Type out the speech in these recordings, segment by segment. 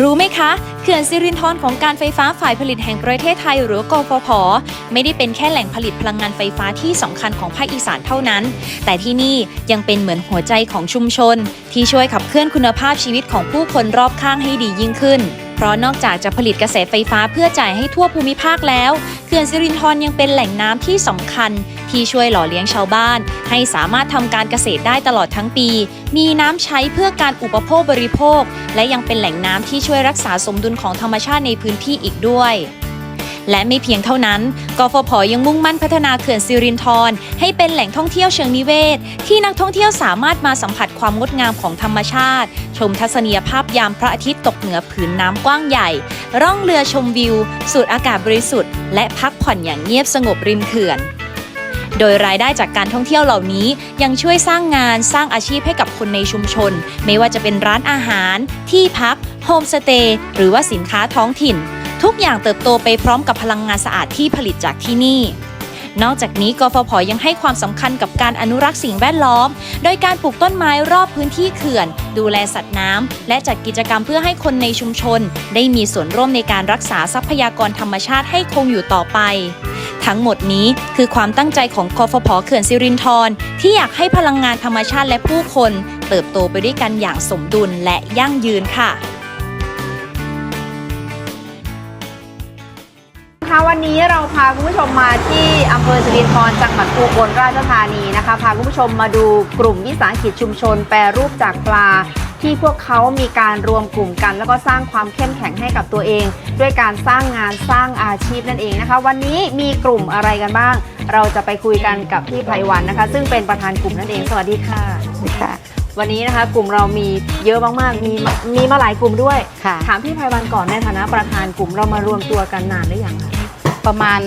รู้ไหมคะ เขื่อนสิรินธรของการไฟฟ้าฝ่ายผลิตแห่งประเทศไทยหรือกฟผ ไม่ได้เป็นแค่แหล่งผลิตพลังงานไฟฟ้าที่สำคัญของภาคอีสานเท่านั้น แต่ที่นี่ยังเป็นเหมือนหัวใจของชุมชน ที่ช่วยขับเคลื่อนคุณภาพชีวิตของผู้คนรอบข้างให้ดียิ่งขึ้น เพราะนอกจากจะผลิตกระแสไฟฟ้าเพื่อจ่ายให้ทั่วภูมิภาคแล้ว เขื่อนสิรินธรยังเป็นแหล่งน้ำที่สำคัญ ที่ช่วยหล่อเลี้ยงชาวบ้าน ให้สามารถทำการเกษตรได้ตลอดทั้งปี มีน้ำใช้เพื่อการอุปโภคบริโภค และยังเป็นแหล่งน้ำที่ช่วยรักษาสมดุลของธรรมชาติในพื้นที่อีกด้วย และไม่เพียงเท่านั้น กฟผยังมุ่งมั่นพัฒนาเขื่อนสิรินธรให้เป็นแหล่งท่องเที่ยวเชิงนิเวศ ที่นักท่องเที่ยวสามารถมาสัมผัสความงดงามของธรรมชาติ ชมทัศนียภาพยามพระอาทิตย์ตกเหนือผืนน้ำกว้างใหญ่ ร่องเรือชมวิว สูดอากาศบริสุทธิ์ และพักผ่อนอย่างเงียบสงบริมเขื่อนโดยรายได้จากการท่องเที่ยวเหล่านี้ยังช่วยสร้างงานสร้างอาชีพให้กับคนในชุมชน ไม่ว่าจะเป็นร้านอาหาร ที่พัก โฮมสเตย์หรือว่าสินค้าท้องถิ่น ทุกอย่างเติบโตไปพร้อมกับพลังงานสะอาดที่ผลิตจากที่นี่ นอกจากนี้กฟผยังให้ความสำคัญกับการอนุรักษ์สิ่งแวดล้อม โดยการปลูกต้นไม้รอบพื้นที่เขื่อน ดูแลสัตว์น้ำและจัดกิจกรรมเพื่อให้คนในชุมชน ได้มีส่วนร่วมในการรักษาทรัพยากรธรรมชาติให้คงอยู่ต่อไปทั้งหมดนี้คือความตั้งใจของกฟผเขื่อนสิรินธรที่อยากให้พลังงานธรรมชาติและผู้คน เติบโตไปด้วยกันอย่างสมดุลและยั่งยืนค่ะ ค่ะวันนี้เราพาคุณผู้ชมมาที่อำเภอสิรินธรจังหวัดอุบลราชธานีนะคะพาคุณผู้ชมมาดูกลุ่มวิสาหกิจชุมชน แปรรูปจากปลา ที่พวกเขามีการรวมกลุ่มกัน แล้วก็สร้างความเข้มแข็งให้กับตัวเอง ด้วยการสร้างงานสร้างอาชีพนั่นเองนะคะ วันนี้มีกลุ่มอะไรกันบ้าง เราจะไปคุยกันกับพี่ไพวันนะคะ ซึ่งเป็นประธานกลุ่มนั่นเองสวัสดีค่ะค่ะวันนี้นะคะกลุ่มเรามีเยอะมากๆ มีมีมาหลายกลุ่มด้วยค่ะถามพี่ไพวันก่อนในฐานะประธานกลุ่มเรามารวมตัวกันนานหรือยังคะ ประมาณ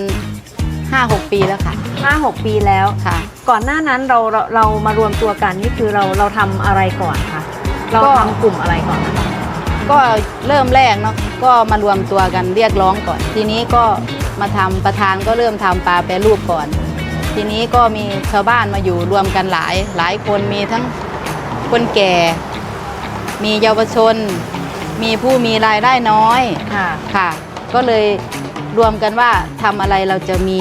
5-6 ปีแล้วค่ะ ห้าหกปีแล้ว ค่ะ ก่อนหน้านั้นเราเราเรามารวมตัวกันนี่คือเราเราทำอะไรก่อนคะเราก็ ทำกลุ่มอะไรก่อนนะคะ ก็เริ่มแรกเนาะก็มารวมตัวกันเรียกร้องก่อน ทีนี้ก็มาทำประธานก็เริ่มทำปลาแปรรูปก่อน ทีนี้ก็มีชาวบ้านมาอยู่รวมกันหลายหลายคนมีทั้งคนแก่ มีเยาวชน มีผู้มีรายได้น้อย ค่ะ ค่ะ ก็เลย รวมกันว่าทำอะไรเราจะมี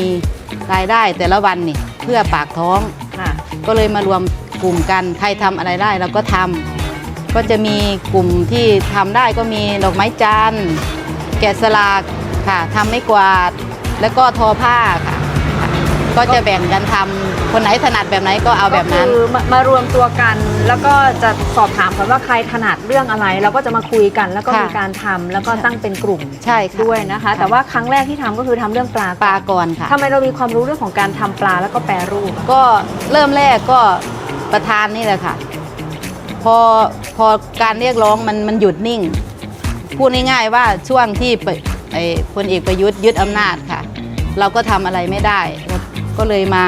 รายได้แต่ละวันนี่เพื่อปากท้อง ค่ะ ก็เลยมารวมกลุ่มกันใครทำอะไรได้เราก็ทำก็จะมีกลุ่มที่ทำได้ก็มีดอกไม้จันทร์แกะสลักค่ะทำไม่กวาด แล้วก็ทอผ้าค่ะค่ะ ก็จะแบ่งกันทำคนไหนถนัดแบบไหนก็เอาแบบนั้น ก็คือมามารวมตัวกัน แล้วก็จะสอบถามกันว่าใครถนัดเรื่องอะไร เราก็จะมาคุยกัน แล้วก็ค่ะมีการทำแล้วก็ตั้งเป็นกลุ่มใช่ค่ะด้วยนะคะแต่ว่าครั้งแรกที่ทำก็คือทำเรื่องปลาปลาก่อนค่ะ ทำไมเรามีความรู้เรื่องของการทำปลาแล้วก็แปรรูปอะ ก็เริ่มแรกก็ประธานนี่แหละค่ะ พอพอการเรียกร้องมันมันหยุดนิ่ง พูดง่ายๆว่าช่วงที่ไปไอ้พลเอกประยุทธ์ยึดอำนาจค่ะ เราก็ทำอะไรไม่ได้ ก็เลยมา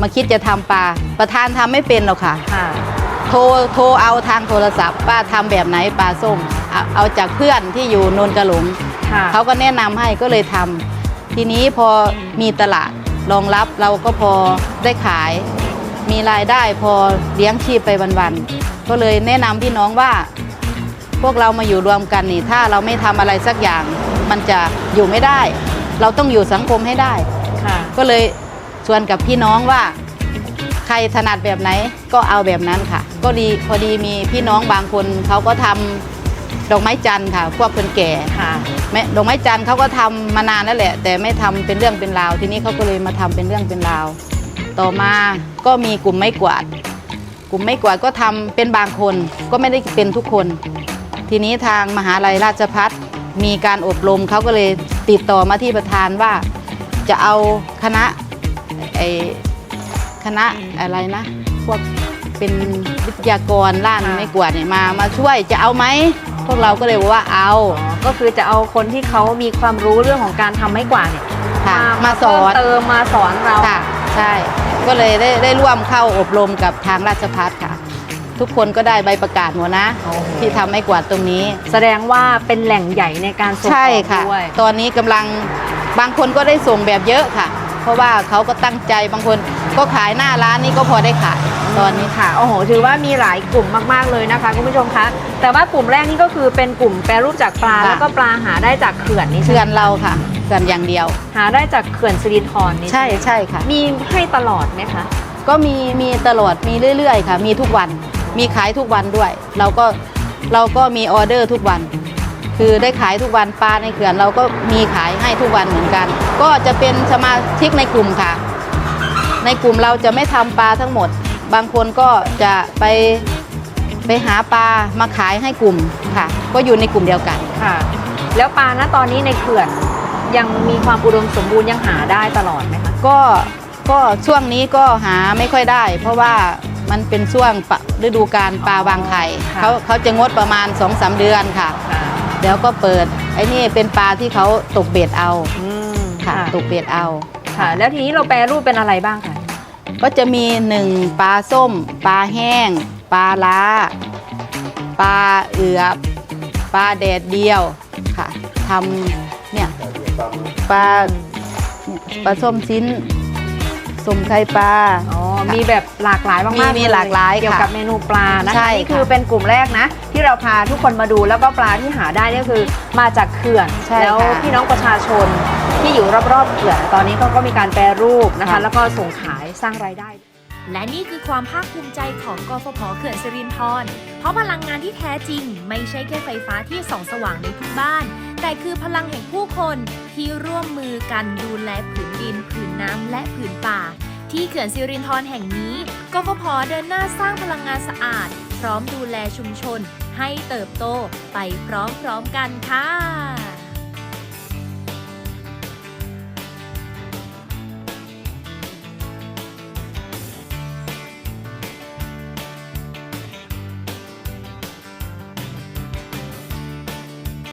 มาคิดจะทำปลา ประธานทำไม่เป็นหรอกค่ะค่ะ โทรโทรเอาทางโทรศัพท์ ป้าทำแบบไหนปลาส้มเอาเอาจากเพื่อนที่อยู่นนกระหลงค่ะเขาก็แนะนำให้ก็เลยทำทีนี้พอมีตลาดรองรับเราก็พอได้ขาย มีรายได้พอเลี้ยงชีพไปวันๆก็เลยแนะนำพี่น้องว่า พวกเรามาอยู่รวมกันนี่ ถ้าเราไม่ทำอะไรสักอย่าง มันจะอยู่ไม่ได้ เราต้องอยู่สังคมให้ได้ค่ะก็เลย ชวนกับพี่น้องว่าใครถนัดแบบไหนก็เอาแบบนั้นค่ะ ก็ดีพอดีมีพี่น้องบางคนเขาก็ทำดอกไม้จันทร์ค่ะพวกคนแก่ค่ะแม่ดอกไม้จันทร์เขาก็ทำมานานแล้วแหละ แต่ไม่ทำเป็นเรื่องเป็นราว ทีนี้เขาก็เลยมาทำเป็นเรื่องเป็นราว ต่อมาก็มีกลุ่มไม้กวาด กลุ่มไม้กวาดก็ทำเป็นบางคนก็ไม่ได้เป็นทุกคน ทีนี้ทางมหาลัยราชพัฒมีการอบรมเขาก็เลยติดต่อมาที่ประธานว่า จะเอาคณะ ไอคณะอะไรนะ พวกเป็นวิทยากรล้านค่ะไม้กวาดเนี่ยมามาช่วยจะเอาไหมพวกเราก็เลยบอกว่าเอาก็คือจะเอาคนที่เขามีความรู้เรื่องของการทำไม้กวาดเนี่ยค่ะมามาสอนเพิ่มเติมมาสอนเราค่ะใช่ก็เลยได้ได้ร่วมเข้าอบรมกับทางราชพัฒค่ะ ทุกคนก็ได้ใบประกาศหมดนะโอ้โหที่ทำไม่กวาดตรงนี้ แสดงว่าเป็นแหล่งใหญ่ในการส่งอใช่อกค่ะด้วยตอนนี้กำลังบางคนก็ได้ส่งแบบเยอะค่ะเพ ราะว่าเขาก็ตั้งใจบางคนก็ขายหน้าร้านนี่ก็พอได้ขายตอนนี้ค่ะ โอ้โห ถือว่ามีหลายกลุ่มมาก ๆ เลยนะคะคุณผู้ชมคะ แต่ว่ากลุ่มแรกนี่ก็คือเป็นกลุ่มแปรรูปจากปลา ค่ะ แล้วก็ปลาหาได้จากเขื่อนนี่ใช่เขื่ไหอมนเราค่ะเขื่อนอย่างเดียว หาได้จากเขื่อนสิรินธรนี่ใช่ไหมใช่ค่ะ มีให้ตลอดไหมคะ ก็มีมีตลอดมีเรื่อย ๆ ค่ะ มีทุกวันมีขายทุกวันด้วย เราก็เราก็มีออเดอร์ทุกวัน คือได้ขายทุกวันปลาในเขื่อนเราก็มีขายให้ทุกวันเหมือนกัน ก็จะเป็นสมาชิกในกลุ่มค่ะ ในกลุ่มเราจะไม่ทำปลาทั้งหมด บางคนก็จะไปไปหาปลามาขายให้กลุ่มค่ะ ก็อยู่ในกลุ่มเดียวกันค่ะ แล้วปลาณตอนนี้ในเขื่อนยังมีความอุดมสมบูรณ์ยังหาได้ตลอดไหมคะก็ก็ช่วงนี้ก็หาไม่ค่อยได้ เพราะว่ามันเป็นช่วงปะฤดูการปลาวางไข่ค่ะเขาเขาจะงดประมาณ2อสเดือนค่ะ ค่ะเดี๋ยวก็เปิดไอ้นี่เป็นปลาที่เขาตกเบ็ดเอาอืมค่ะ ตกเบ็ดเอา ค่ะ แล้วทีนี้เราแปรรูปเป็นอะไรบ้างคะก็จะมีหนึ่งปลาส้ม ปลาแห้ง ปลาล้า ปลาเอือบปลาแดดเดียวค่ะทำเนี่ยปลาเนี่ยปลาส้มชิ้น สมไข่ปลา อ๋อ มีแบบหลากหลายมากๆมีมีเหลากหลายเกี่ยวค่ะกับเมนูปลานะใช่คะค่ะนี่คือเป็นกลุ่มแรกนะ ที่เราพาทุกคนมาดูแล้วก็ปลาที่หาได้เนี่ยคือมาจากเขื่อนใช่แล้วค่ะพี่น้องประชาชนที่อยู่รอบๆเขื่อนตอนนี้เขาก็มีการแปรรูปนะคะ ค่ะ แล้วก็ส่งขายสร้างรายได้ และนี่คือความภาคภูมิใจของกฟผเขื่อนสิรินธรเพราะพลังงานที่แท้จริง ไม่ใช่แค่ไฟฟ้าที่ส่องสว่างในทุกบ้าน แต่คือพลังแห่งผู้คนที่ร่วมมือกันดูแลผืนดิน ผืนน้ำและผืนป่า ที่เขื่อนสิรินธรแห่งนี้กฟผเดินหน้าสร้างพลังงานสะอาด พร้อมดูแลชุมชน ให้เติบโตไปพร้อมๆกันค่ะ